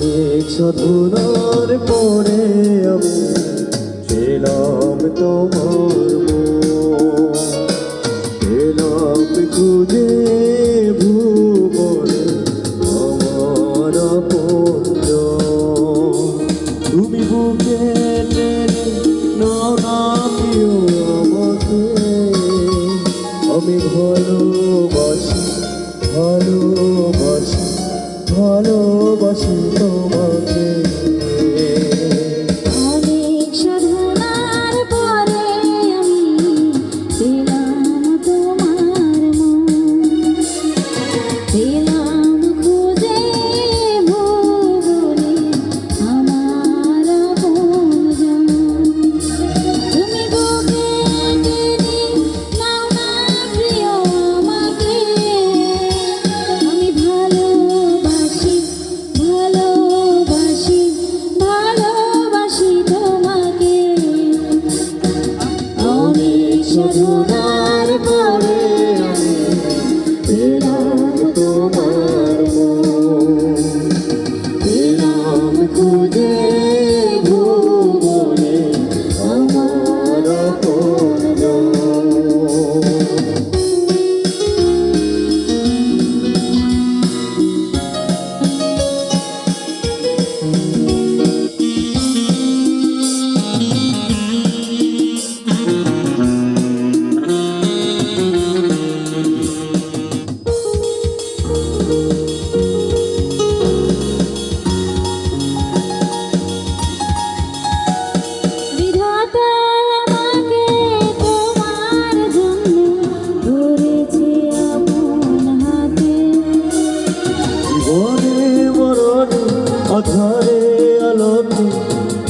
অনেক সাধনার পরে আমি পেলাম তোমার। পেলাম খুঁজে আমি ভালোবাসি ভালোবাসি ভালোবাসি। সাধনার পরে আধারে আলোতে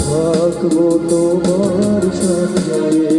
থাকব তোমার সাথে